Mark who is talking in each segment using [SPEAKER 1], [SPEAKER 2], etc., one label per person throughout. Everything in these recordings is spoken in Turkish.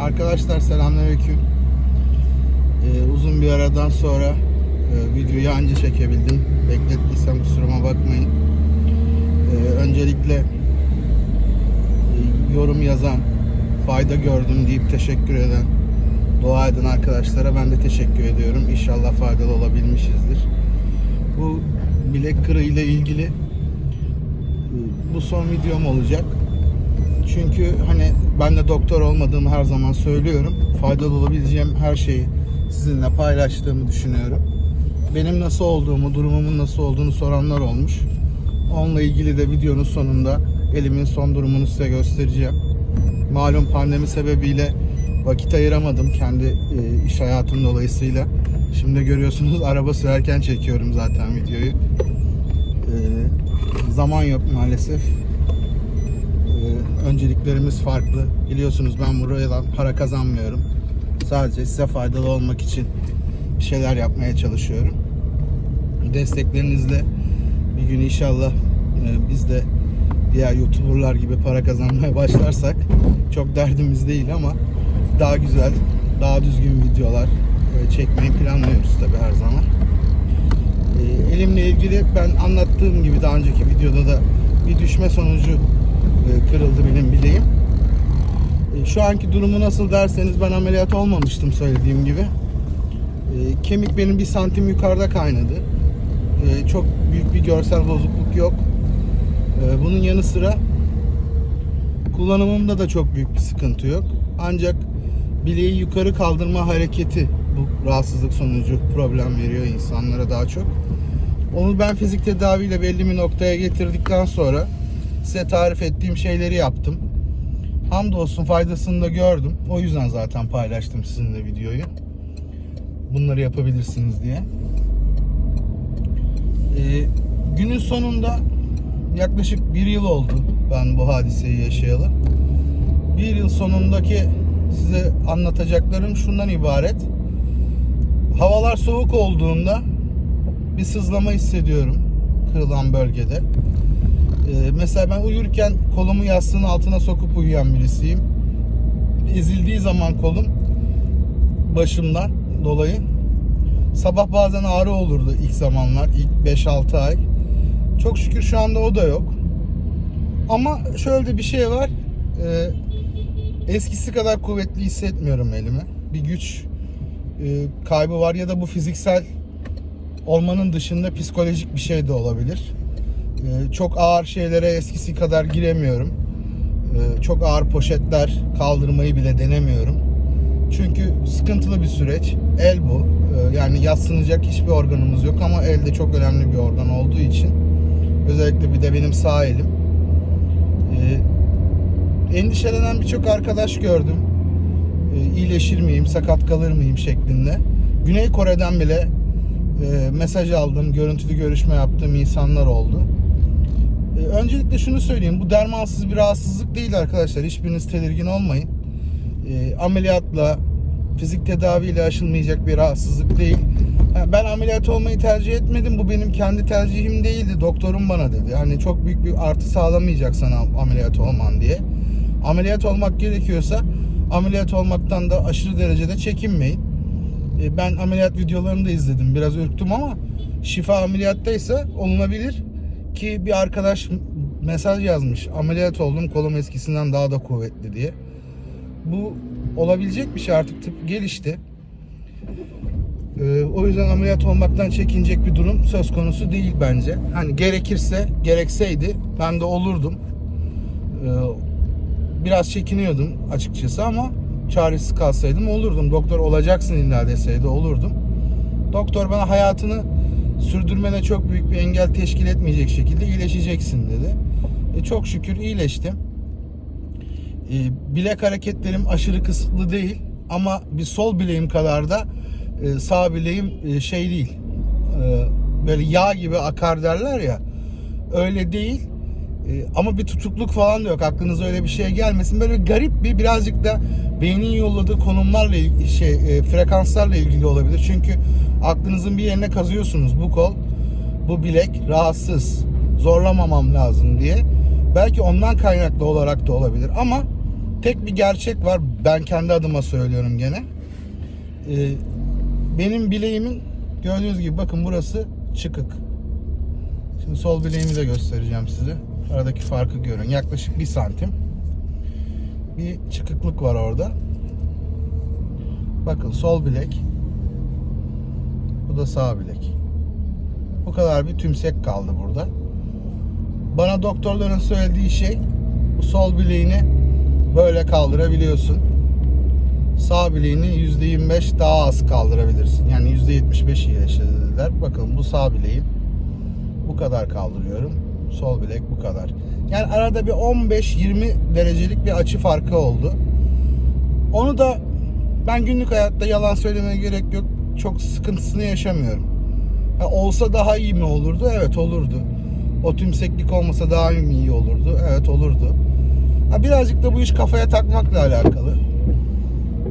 [SPEAKER 1] Arkadaşlar selamünaleyküm. Ee, uzun bir aradan sonra e, videoyu anca çekebildim. Beklettiysem kusuruma bakmayın. Ee, öncelikle e, yorum yazan, fayda gördüm deyip teşekkür eden, dua eden arkadaşlara ben de teşekkür ediyorum. İnşallah faydalı olabilmişizdir. Bu bilek kırığı ile ilgili e, bu son videom olacak. Çünkü hani ben de doktor olmadığımı her zaman söylüyorum. Faydalı olabileceğim her şeyi sizinle paylaştığımı düşünüyorum. Benim nasıl olduğumu, durumumun nasıl olduğunu soranlar olmuş. Onunla ilgili de videonun sonunda elimin son durumunu size göstereceğim. Malum pandemi sebebiyle vakit ayıramadım kendi e, iş hayatım dolayısıyla. Şimdi görüyorsunuz araba sürerken çekiyorum zaten videoyu. E, zaman yok maalesef. Önceliklerimiz farklı. Biliyorsunuz ben buradan para kazanmıyorum. Sadece size faydalı olmak için bir şeyler yapmaya çalışıyorum. Desteklerinizle bir gün inşallah e, biz de diğer YouTuber'lar gibi para kazanmaya başlarsak çok derdimiz değil ama daha güzel, daha düzgün videolar e, çekmeyi planlıyoruz tabi her zaman. E, Elimle ilgili ben anlattığım gibi daha önceki videoda da bir düşme sonucu kırıldı benim bileğim. E, Şu anki durumu nasıl derseniz ben ameliyat olmamıştım söylediğim gibi. E, Kemik benim bir santim yukarıda kaynadı. Çok büyük bir görsel bozukluk yok. Bunun yanı sıra kullanımımda da çok büyük bir sıkıntı yok. Ancak bileği yukarı kaldırma hareketi bu rahatsızlık sonucu problem veriyor insanlara daha çok. Onu ben fizik tedaviyle belli bir noktaya getirdikten sonra size tarif ettiğim şeyleri yaptım. Hamdolsun faydasını da gördüm. O yüzden zaten paylaştım sizinle videoyu. Bunları yapabilirsiniz diye. Ee, günün sonunda yaklaşık bir yıl oldu ben bu hadiseyi yaşayalı. Bir yıl sonundaki size anlatacaklarım şundan ibaret. Havalar soğuk olduğunda bir sızlama hissediyorum kırılan bölgede. Ee, mesela ben uyurken kolumu yastığın altına sokup uyuyan birisiyim. Ezildiği zaman kolum başımdan dolayı sabah bazen ağrı olurdu ilk zamanlar, ilk 5-6 ay. Çok şükür şu anda o da yok. Ama şöyle de bir şey var. Ee, eskisi kadar kuvvetli hissetmiyorum elimi. Bir güç e, kaybı var ya da bu fiziksel olmanın dışında psikolojik bir şey de olabilir. Ee, çok ağır şeylere eskisi kadar giremiyorum. Ee, çok ağır poşetler kaldırmayı bile denemiyorum. Çünkü sıkıntılı bir süreç. El bu. Ee, yani yaslanacak hiçbir organımız yok ama elde çok önemli bir organ olduğu için özellikle bir de benim sağ elim. Endişelenen birçok arkadaş gördüm. Ee, iyileşir miyim, sakat kalır mıyım şeklinde. Güney Kore'den bile e, mesaj aldım, görüntülü görüşme yaptığım insanlar oldu. E, öncelikle şunu söyleyeyim, bu dermansız bir rahatsızlık değil arkadaşlar. Hiçbiriniz tedirgin olmayın. E, ameliyatla, fizik tedaviyle aşılmayacak bir rahatsızlık değil. Ha, Ben ameliyat olmayı tercih etmedim. Bu benim kendi tercihim değildi. Doktorum bana dedi. Hani çok büyük bir artı sağlamayacak sana ameliyat olman diye. Ameliyat olmak gerekiyorsa ameliyat olmaktan da aşırı derecede çekinmeyin. E, Ben ameliyat videolarını da izledim. Biraz ürktüm ama şifa ameliyattaysa olunabilir. Ki bir arkadaş mesaj yazmış. Ameliyat oldum kolum eskisinden daha da kuvvetli diye. Bu olabilecek bir şey artık tıp gelişti. E, O yüzden ameliyat olmaktan çekinecek bir durum söz konusu değil bence. Hani gerekirse, gerekseydi ben de olurdum. E, Biraz çekiniyordum açıkçası ama çaresiz kalsaydım olurdum. Doktor olacaksın illa deseydi olurdum. Doktor bana hayatını sürdürmene çok büyük bir engel teşkil etmeyecek şekilde iyileşeceksin dedi. E, çok şükür iyileştim. E, bilek hareketlerim aşırı kısıtlı değil ama bir sol bileğim kadar da e, sağ bileğim e, şey değil. E, böyle yağ gibi akar derler ya. Öyle değil. E, ama bir tutukluk falan da yok. Aklınıza öyle bir şey gelmesin. Böyle garip bir birazcık da beynin yolladığı konumlarla şey e, frekanslarla ilgili olabilir. Çünkü aklınızın bir yerine kazıyorsunuz bu kol, bu bilek rahatsız. Zorlamamam lazım diye. Belki ondan kaynaklı olarak da olabilir ama tek bir gerçek var. Ben kendi adıma söylüyorum gene. Ee, benim bileğimin gördüğünüz gibi bakın burası çıkık. Şimdi sol bileğimi de göstereceğim size. Aradaki farkı görün. Yaklaşık bir santim. Bir çıkıklık var orada. Bakın sol bilek. Bu da sağ bilek. Bu kadar bir tümsek kaldı burada. Bana doktorların söylediği şey bu sol bileğini böyle kaldırabiliyorsun. Sağ bileğini %25 daha az kaldırabilirsin. Yani %75 iyileşir dediler. Bakın bu sağ bileğim. Bu kadar kaldırıyorum. Sol bilek bu kadar. Yani arada bir 15-20 derecelik bir açı farkı oldu. Onu da ben günlük hayatta yalan söylemeye gerek yok. Çok sıkıntısını yaşamıyorum. Ha, olsa daha iyi mi olurdu? Evet olurdu. O tümseklik olmasa daha mı iyi olurdu? Evet olurdu. Ha, birazcık da bu iş kafaya takmakla alakalı.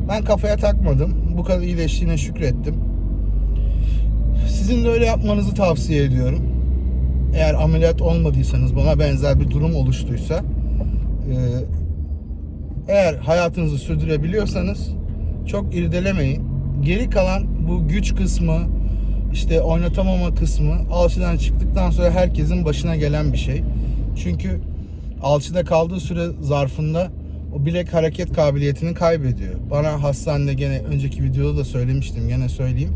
[SPEAKER 1] Ben kafaya takmadım. Bu kadar iyileştiğine şükrettim. Sizin de öyle yapmanızı tavsiye ediyorum. Eğer ameliyat olmadıysanız, bana benzer bir durum oluştuysa, e, eğer hayatınızı sürdürebiliyorsanız çok irdelemeyin. Geri kalan bu güç kısmı, işte oynatamama kısmı alçıdan çıktıktan sonra herkesin başına gelen bir şey. Çünkü alçıda kaldığı süre zarfında o bilek hareket kabiliyetini kaybediyor. Bana hastanede gene önceki videoda da söylemiştim gene söyleyeyim.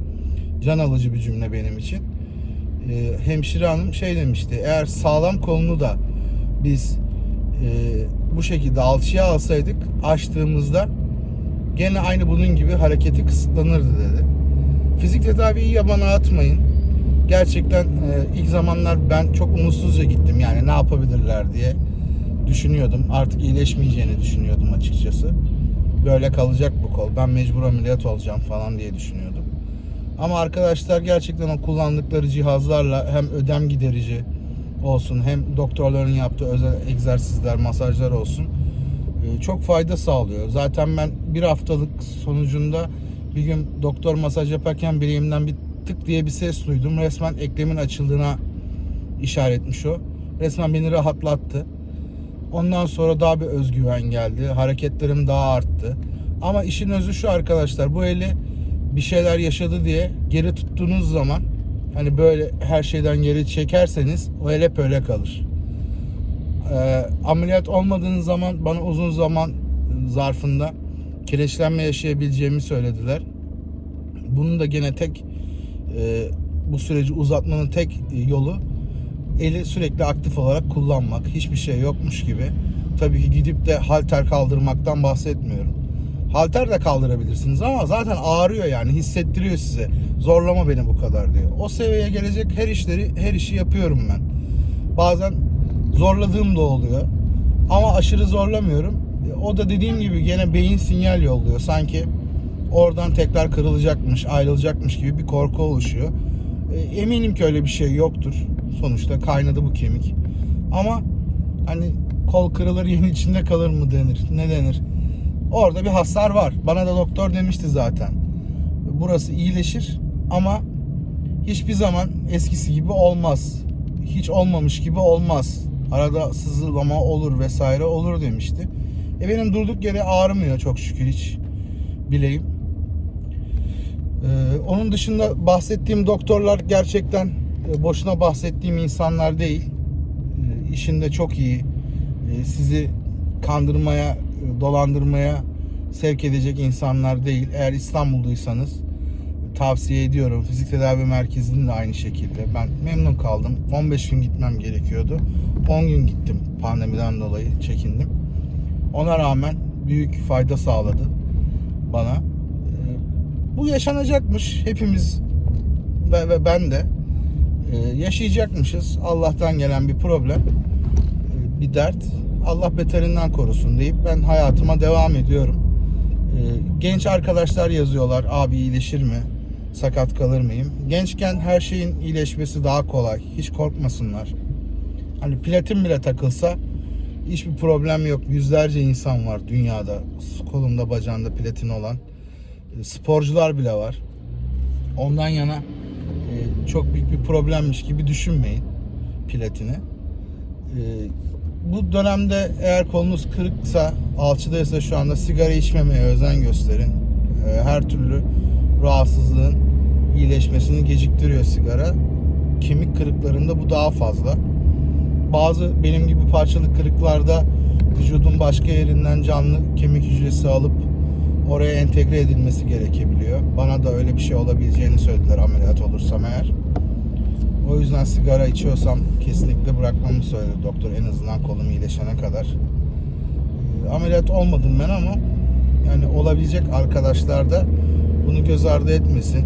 [SPEAKER 1] Can alıcı bir cümle benim için. Ee, hemşire hanım şey demişti. Eğer sağlam kolunu da biz e, bu şekilde alçıya alsaydık açtığımızda gene aynı bunun gibi hareketi kısıtlanırdı dedi. Fizik tedaviyi yabana atmayın. Gerçekten e, ilk zamanlar ben çok umutsuzca gittim yani ne yapabilirler diye düşünüyordum. Artık iyileşmeyeceğini düşünüyordum açıkçası. Böyle kalacak bu kol. Ben mecbur ameliyat olacağım falan diye düşünüyordum. Ama arkadaşlar gerçekten o kullandıkları cihazlarla hem ödem giderici olsun hem doktorların yaptığı özel egzersizler, masajlar olsun e, çok fayda sağlıyor. Zaten ben bir haftalık sonucunda bir gün doktor masaj yaparken bileğimden bir tık diye bir ses duydum. Resmen eklemin açıldığına işaretmiş o. Resmen beni rahatlattı. Ondan sonra daha bir özgüven geldi. Hareketlerim daha arttı. Ama işin özü şu arkadaşlar. Bu eli bir şeyler yaşadı diye geri tuttuğunuz zaman hani böyle her şeyden geri çekerseniz o el hep öyle kalır. Ee, ameliyat olmadığınız zaman bana uzun zaman zarfında kireçlenme yaşayabileceğimi söylediler. Bunun da gene tek e, bu süreci uzatmanın tek yolu eli sürekli aktif olarak kullanmak. Hiçbir şey yokmuş gibi. Tabii ki gidip de halter kaldırmaktan bahsetmiyorum. Halter de kaldırabilirsiniz ama zaten ağrıyor yani hissettiriyor size. Zorlama beni bu kadar diyor. O seviyeye gelecek her işleri her işi yapıyorum ben. Bazen zorladığım da oluyor. Ama aşırı zorlamıyorum. O da dediğim gibi gene beyin sinyal yolluyor. Sanki oradan tekrar kırılacakmış, ayrılacakmış gibi bir korku oluşuyor. E, Eminim ki öyle bir şey yoktur. Sonuçta kaynadı bu kemik. Ama hani kol kırılır yeni içinde kalır mı denir? Ne denir? Orada bir hasar var. Bana da doktor demişti zaten. Burası iyileşir ama hiçbir zaman eskisi gibi olmaz. Hiç olmamış gibi olmaz. Arada sızılama olur vesaire olur demişti. E benim durduk yere ağrımıyor çok şükür hiç bileğim. Ee, onun dışında bahsettiğim doktorlar gerçekten e, boşuna bahsettiğim insanlar değil. E, işinde çok iyi. E, sizi kandırmaya, e, dolandırmaya sevk edecek insanlar değil. Eğer İstanbul'duysanız tavsiye ediyorum. Fizik tedavi merkezinin de aynı şekilde. Ben memnun kaldım. 15 gün gitmem gerekiyordu. 10 gün gittim pandemiden dolayı çekindim. Ona rağmen büyük fayda sağladı bana. Ee, Bu yaşanacakmış. Hepimiz ve, ve ben de ee, yaşayacakmışız. Allah'tan gelen bir problem, ee, bir dert. Allah beterinden korusun deyip ben hayatıma devam ediyorum. Ee, Genç arkadaşlar yazıyorlar abi iyileşir mi? Sakat kalır mıyım? Gençken her şeyin iyileşmesi daha kolay. Hiç korkmasınlar. Hani platin bile takılsa hiçbir problem yok. Yüzlerce insan var dünyada kolunda bacağında platin olan. Ee, Sporcular bile var. Ondan yana e, çok büyük bir problemmiş gibi düşünmeyin platini. Bu dönemde eğer kolunuz kırıksa, alçıdaysa şu anda sigara içmemeye özen gösterin. Ee, Her türlü rahatsızlığın iyileşmesini geciktiriyor sigara. Kemik kırıklarında bu daha fazla. Bazı benim gibi parçalı kırıklarda vücudun başka yerinden canlı kemik hücresi alıp oraya entegre edilmesi gerekebiliyor. Bana da öyle bir şey olabileceğini söylediler ameliyat olursam eğer. O yüzden sigara içiyorsam kesinlikle bırakmamı söyledi doktor en azından kolum iyileşene kadar. Ee, Ameliyat olmadım ben ama yani olabilecek arkadaşlar da bunu göz ardı etmesin.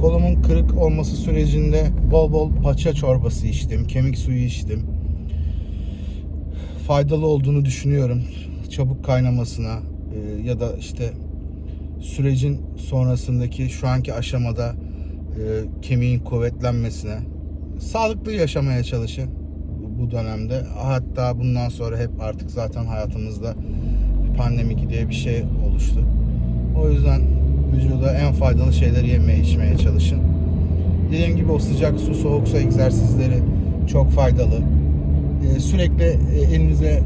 [SPEAKER 1] Kolumun kırık olması sürecinde bol bol paça çorbası içtim, kemik suyu içtim. Faydalı olduğunu düşünüyorum. Çabuk kaynamasına e, ya da işte sürecin sonrasındaki şu anki aşamada e, kemiğin kuvvetlenmesine sağlıklı yaşamaya çalışın bu dönemde. Hatta bundan sonra hep artık zaten hayatımızda pandemi diye bir şey oluştu. O yüzden vücuda en faydalı şeyleri yemeye içmeye çalışın. Dediğim gibi o sıcak su, soğuk su egzersizleri çok faydalı. Ee, sürekli e, elinize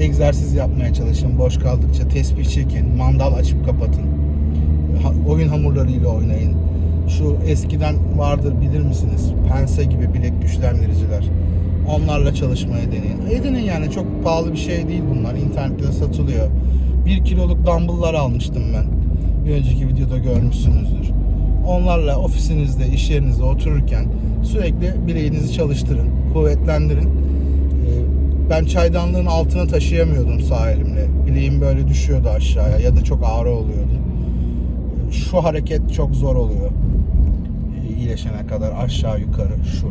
[SPEAKER 1] egzersiz yapmaya çalışın. Boş kaldıkça tesbih çekin, mandal açıp kapatın. Oyun hamurlarıyla oynayın. Şu eskiden vardır bilir misiniz? Pense gibi bilek güçlendiriciler. Onlarla çalışmaya deneyin. Edinin yani çok pahalı bir şey değil bunlar. İnternette satılıyor. 1 kiloluk dumbbell'lar almıştım ben. Bir önceki videoda görmüşsünüzdür. Onlarla ofisinizde, iş yerinizde otururken sürekli bileğinizi çalıştırın, kuvvetlendirin. Ee, Ben çaydanlığın altına taşıyamıyordum sağ elimle. Bileğim böyle düşüyordu aşağıya ya da çok ağrı oluyordu. Ee, Şu hareket çok zor oluyor. İyileşene kadar aşağı yukarı şu.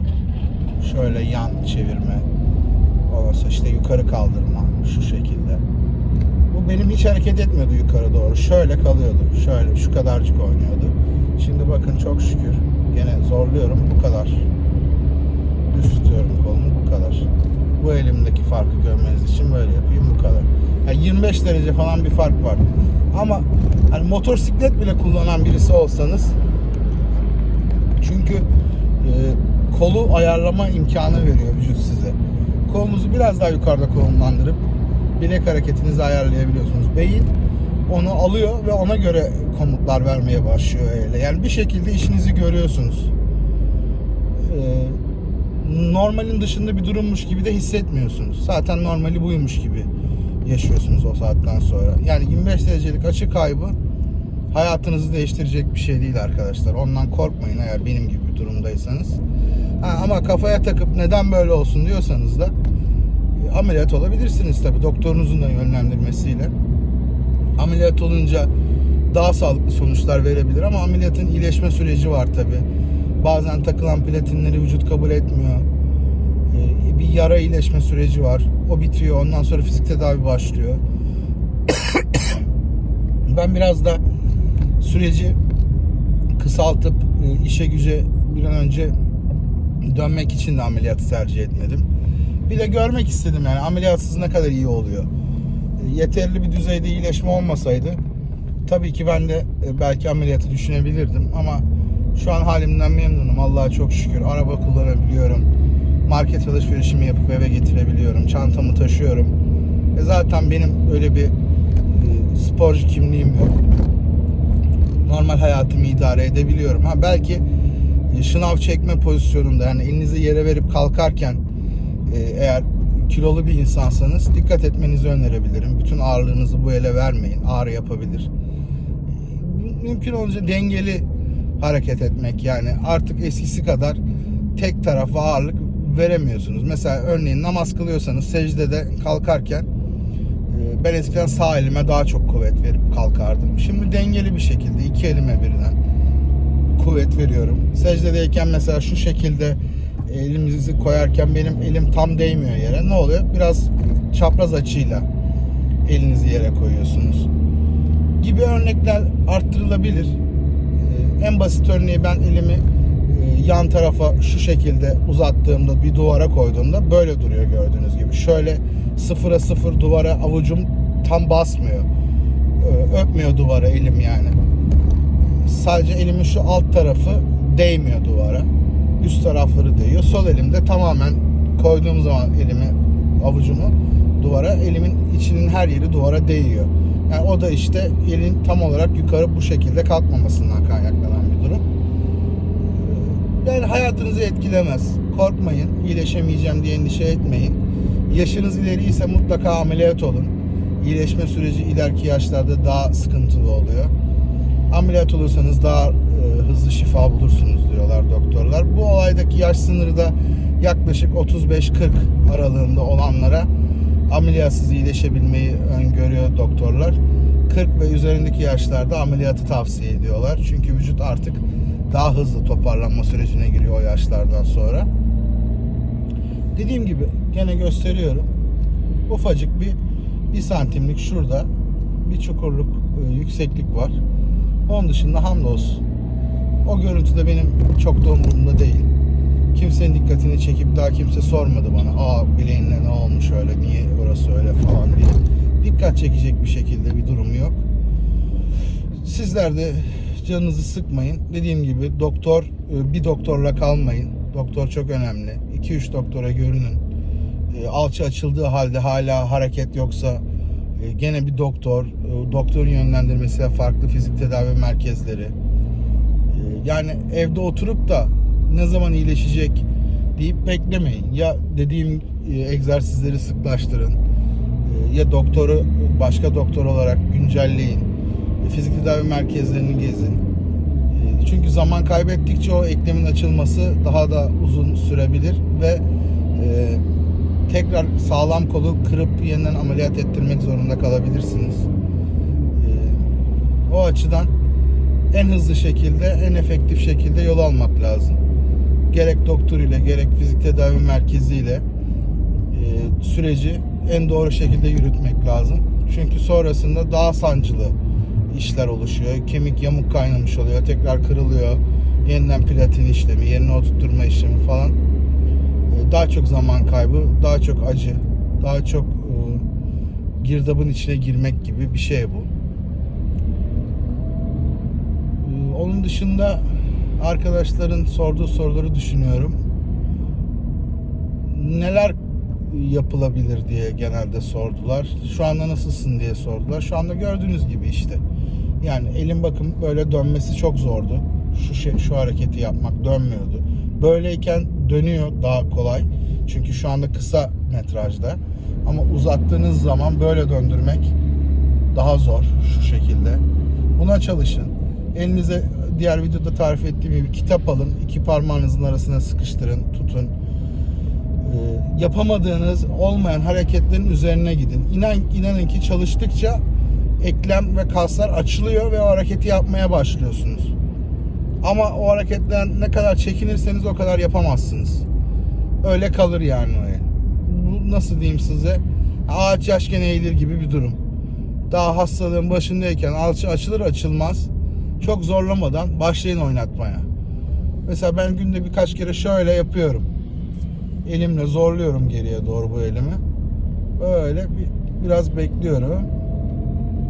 [SPEAKER 1] Şöyle yan çevirme. Sonra işte yukarı kaldırma şu şekilde. Bu benim hiç hareket etmiyordu yukarı doğru. Şöyle kalıyordu. Şöyle şu kadarcık oynuyordu. Şimdi bakın çok şükür gene zorluyorum bu kadar. Düz tutuyorum kolumu bu kadar. Bu elimdeki farkı görmeniz için böyle yapayım bu kadar. Yani 25 derece falan bir fark var. Ama hani motosiklet bile kullanan birisi olsanız çünkü e, kolu ayarlama imkanı veriyor vücut size. Kolunuzu biraz daha yukarıda konumlandırıp bilek hareketinizi ayarlayabiliyorsunuz. Beyin onu alıyor ve ona göre komutlar vermeye başlıyor öyle. Yani bir şekilde işinizi görüyorsunuz. Ee, normalin dışında bir durummuş gibi de hissetmiyorsunuz. Zaten normali buymuş gibi yaşıyorsunuz o saatten sonra. Yani 25 derecelik açı kaybı hayatınızı değiştirecek bir şey değil arkadaşlar. Ondan korkmayın eğer benim gibi bir durumdaysanız. Ha, ama kafaya takıp neden böyle olsun diyorsanız da e, ameliyat olabilirsiniz tabi doktorunuzun da yönlendirmesiyle. Ameliyat olunca daha sağlıklı sonuçlar verebilir ama ameliyatın iyileşme süreci var tabi. Bazen takılan platinleri vücut kabul etmiyor. E, Bir yara iyileşme süreci var. O bitiyor. Ondan sonra fizik tedavi başlıyor. ben biraz da süreci kısaltıp e, işe güce bir an önce dönmek için de ameliyatı tercih etmedim. Bir de görmek istedim yani ameliyatsız ne kadar iyi oluyor. E, Yeterli bir düzeyde iyileşme olmasaydı tabii ki ben de e, belki ameliyatı düşünebilirdim ama şu an halimden memnunum. Allah'a çok şükür. Araba kullanabiliyorum. Market alışverişimi yapıp eve getirebiliyorum. Çantamı taşıyorum. E zaten benim öyle bir sporcu kimliğim yok normal hayatımı idare edebiliyorum. Ha belki e, şınav çekme pozisyonunda yani elinizi yere verip kalkarken e, eğer kilolu bir insansanız dikkat etmenizi önerebilirim. Bütün ağırlığınızı bu ele vermeyin. Ağrı yapabilir. E, Mümkün olunca dengeli hareket etmek yani artık eskisi kadar tek tarafa ağırlık veremiyorsunuz. Mesela örneğin namaz kılıyorsanız secdede kalkarken ben eskiden sağ elime daha çok kuvvet verip kalkardım. Şimdi dengeli bir şekilde iki elime birden kuvvet veriyorum. Secdedeyken mesela şu şekilde elimizi koyarken benim elim tam değmiyor yere. Ne oluyor? Biraz çapraz açıyla elinizi yere koyuyorsunuz. Gibi örnekler arttırılabilir. Ee, En basit örneği ben elimi yan tarafa şu şekilde uzattığımda bir duvara koyduğumda böyle duruyor gördüğünüz gibi. Şöyle sıfıra sıfır duvara avucum tam basmıyor. Ee, Öpmüyor duvara elim yani. Sadece elimin şu alt tarafı değmiyor duvara. Üst tarafları değiyor. Sol elimde tamamen koyduğum zaman elimi avucumu duvara. Elimin içinin her yeri duvara değiyor. Yani o da işte elin tam olarak yukarı bu şekilde kalkmamasından durum. Yani hayatınızı etkilemez. Korkmayın. iyileşemeyeceğim diye endişe etmeyin. Yaşınız ileri ise mutlaka ameliyat olun. İyileşme süreci ileriki yaşlarda daha sıkıntılı oluyor. Ameliyat olursanız daha e, hızlı şifa bulursunuz diyorlar doktorlar. Bu olaydaki yaş sınırı da yaklaşık 35-40 aralığında olanlara ameliyatsız iyileşebilmeyi öngörüyor doktorlar. 40 ve üzerindeki yaşlarda ameliyatı tavsiye ediyorlar. Çünkü vücut artık daha hızlı toparlanma sürecine giriyor o yaşlardan sonra. Dediğim gibi gene gösteriyorum. Ufacık bir bir santimlik şurada bir çukurluk e, yükseklik var. Onun dışında hamdolsun. O görüntü de benim çok da umurumda değil. Kimsenin dikkatini çekip daha kimse sormadı bana. Aa bileğinle ne olmuş öyle, niye orası öyle falan diye. Dikkat çekecek bir şekilde bir durum yok. Sizler de canınızı sıkmayın. Dediğim gibi doktor e, bir doktorla kalmayın. Doktor çok önemli. 2-3 doktora görünün. E, Alçı açıldığı halde hala hareket yoksa e, gene bir doktor, doktorun yönlendirmesiyle farklı fizik tedavi merkezleri. Yani evde oturup da ne zaman iyileşecek deyip beklemeyin. Ya dediğim egzersizleri sıklaştırın. Ya doktoru başka doktor olarak güncelleyin. Fizik tedavi merkezlerini gezin. E, Çünkü zaman kaybettikçe o eklemin açılması daha da uzun sürebilir ve e, tekrar sağlam kolu kırıp yeniden ameliyat ettirmek zorunda kalabilirsiniz. Ee, o açıdan en hızlı şekilde, en efektif şekilde yol almak lazım. Gerek doktor ile gerek fizik tedavi merkeziyle e, süreci en doğru şekilde yürütmek lazım. Çünkü sonrasında daha sancılı işler oluşuyor. Kemik yamuk kaynamış oluyor, tekrar kırılıyor. Yeniden platin işlemi, yerine oturtturma işlemi falan e, daha çok zaman kaybı, daha çok acı, daha çok e, girdabın içine girmek gibi bir şey bu. E, Onun dışında arkadaşların sorduğu soruları düşünüyorum. Neler yapılabilir diye genelde sordular. Şu anda nasılsın diye sordular. Şu anda gördüğünüz gibi işte. Yani elin bakın böyle dönmesi çok zordu. Şu şey, şu hareketi yapmak dönmüyordu. Böyleyken dönüyor daha kolay. Çünkü şu anda kısa metrajda. Ama uzattığınız zaman böyle döndürmek daha zor şu şekilde. Buna çalışın. Elinize diğer videoda tarif ettiğim gibi kitap alın. iki parmağınızın arasına sıkıştırın, tutun. Ee, yapamadığınız olmayan hareketlerin üzerine gidin. İnan, inanın ki çalıştıkça eklem ve kaslar açılıyor ve o hareketi yapmaya başlıyorsunuz. Ama o hareketten ne kadar çekinirseniz o kadar yapamazsınız. Öyle kalır yani o. Bu nasıl diyeyim size? Ağaç yaşken eğilir gibi bir durum. Daha hastalığın başındayken alçı açılır açılmaz çok zorlamadan başlayın oynatmaya. Mesela ben günde birkaç kere şöyle yapıyorum. Elimle zorluyorum geriye doğru bu elimi. Böyle bir, biraz bekliyorum.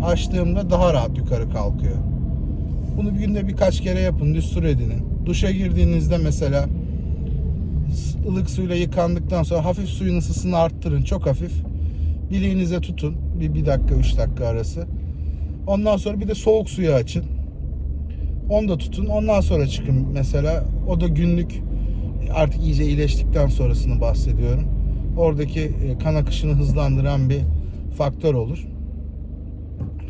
[SPEAKER 1] Açtığımda daha rahat yukarı kalkıyor. Bunu bir günde birkaç kere yapın, düstur edinin. Duşa girdiğinizde mesela ılık suyla yıkandıktan sonra hafif suyun ısısını arttırın. Çok hafif. Bileğinize tutun. Bir, bir dakika, üç dakika arası. Ondan sonra bir de soğuk suyu açın. Onu da tutun. Ondan sonra çıkın mesela. O da günlük artık iyice iyileştikten sonrasını bahsediyorum. Oradaki e, kan akışını hızlandıran bir faktör olur.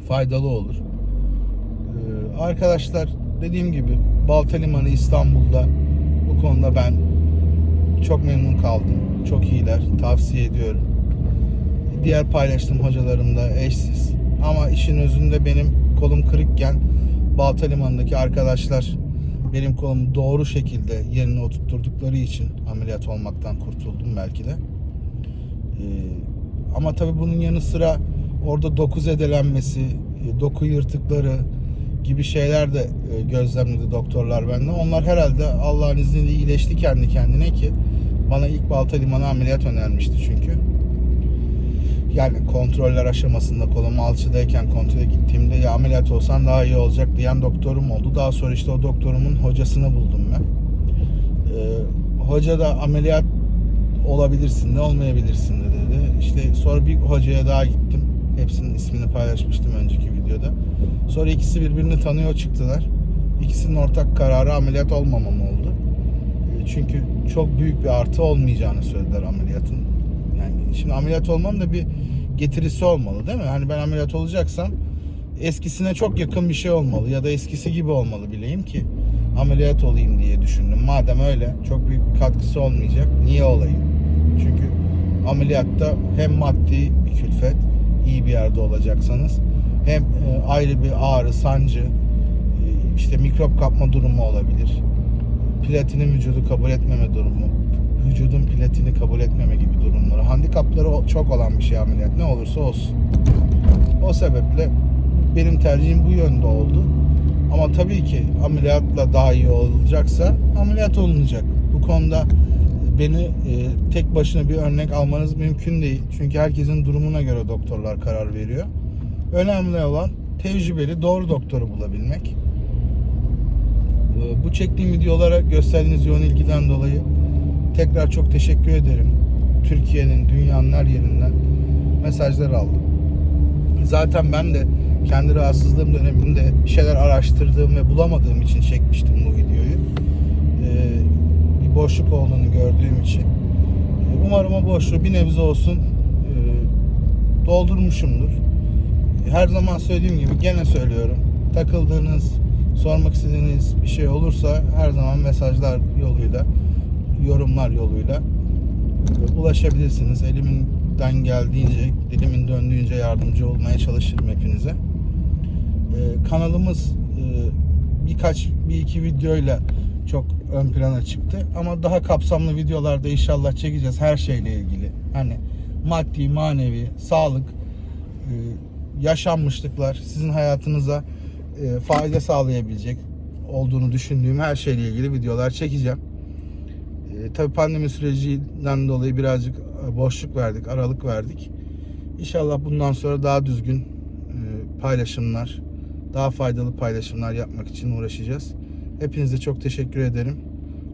[SPEAKER 1] Faydalı olur. Ee, arkadaşlar dediğim gibi Balta Limanı İstanbul'da bu konuda ben çok memnun kaldım. Çok iyiler. Tavsiye ediyorum. Diğer paylaştığım hocalarım da eşsiz. Ama işin özünde benim kolum kırıkken Balta Limanı'ndaki arkadaşlar benim kolumu doğru şekilde yerine oturtturdukları için ameliyat olmaktan kurtuldum belki de. Ee, ama tabii bunun yanı sıra orada doku zedelenmesi, e, doku yırtıkları gibi şeyler de e, gözlemledi doktorlar bende. Onlar herhalde Allah'ın izniyle iyileşti kendi kendine ki bana ilk Balta Limanı ameliyat önermişti çünkü. Yani kontroller aşamasında kolum alçıdayken kontrole gittiğimde ya ameliyat olsan daha iyi olacak diyen doktorum oldu. Daha sonra işte o doktorumun hocasını buldum ben. Ee, hoca da ameliyat olabilirsin de olmayabilirsin de dedi. işte sonra bir hocaya daha gittim. Hepsinin ismini paylaşmıştım önceki videoda. Sonra ikisi birbirini tanıyor çıktılar. İkisinin ortak kararı ameliyat olmamam oldu. E, Çünkü çok büyük bir artı olmayacağını söylediler ameliyatın. Yani şimdi ameliyat olmam da bir getirisi olmalı değil mi? Hani ben ameliyat olacaksam eskisine çok yakın bir şey olmalı ya da eskisi gibi olmalı bileyim ki ameliyat olayım diye düşündüm. Madem öyle çok büyük bir katkısı olmayacak niye olayım? Çünkü ameliyatta hem maddi bir külfet iyi bir yerde olacaksanız hem e, ayrı bir ağrı, sancı, e, işte mikrop kapma durumu olabilir. Platinin vücudu kabul etmeme durumu, vücudun platini kabul etmeme gibi durumları. Handikapları çok olan bir şey ameliyat ne olursa olsun. O sebeple benim tercihim bu yönde oldu. Ama tabii ki ameliyatla daha iyi olacaksa ameliyat olunacak. Bu konuda beni e, tek başına bir örnek almanız mümkün değil. Çünkü herkesin durumuna göre doktorlar karar veriyor. Önemli olan tecrübeli doğru doktoru bulabilmek. E, Bu çektiğim videolara gösterdiğiniz yoğun ilgiden dolayı tekrar çok teşekkür ederim. Türkiye'nin, dünyanın her yerinden mesajlar aldım. Zaten ben de kendi rahatsızlığım döneminde bir şeyler araştırdığım ve bulamadığım için çekmiştim bu videoyu. Ee, boşluk olduğunu gördüğüm için. Ee, Umarım o boşluğu bir nebze olsun e, doldurmuşumdur. Her zaman söylediğim gibi gene söylüyorum. Takıldığınız, sormak istediğiniz bir şey olursa her zaman mesajlar yoluyla, yorumlar yoluyla e, ulaşabilirsiniz. Elimden geldiğince, dilimin döndüğünce yardımcı olmaya çalışırım hepinize. Kanalımız e, birkaç bir iki videoyla çok ön plana çıktı ama daha kapsamlı videolarda inşallah çekeceğiz her şeyle ilgili. Hani maddi, manevi, sağlık, e, yaşanmışlıklar, sizin hayatınıza e, fayda sağlayabilecek olduğunu düşündüğüm her şeyle ilgili videolar çekeceğim. E, tabii pandemi sürecinden dolayı birazcık boşluk verdik, aralık verdik. İnşallah bundan sonra daha düzgün paylaşımlar, daha faydalı paylaşımlar yapmak için uğraşacağız. Hepinize çok teşekkür ederim.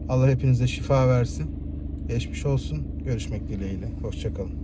[SPEAKER 1] Allah hepinize şifa versin. Geçmiş olsun. Görüşmek dileğiyle. Hoşçakalın.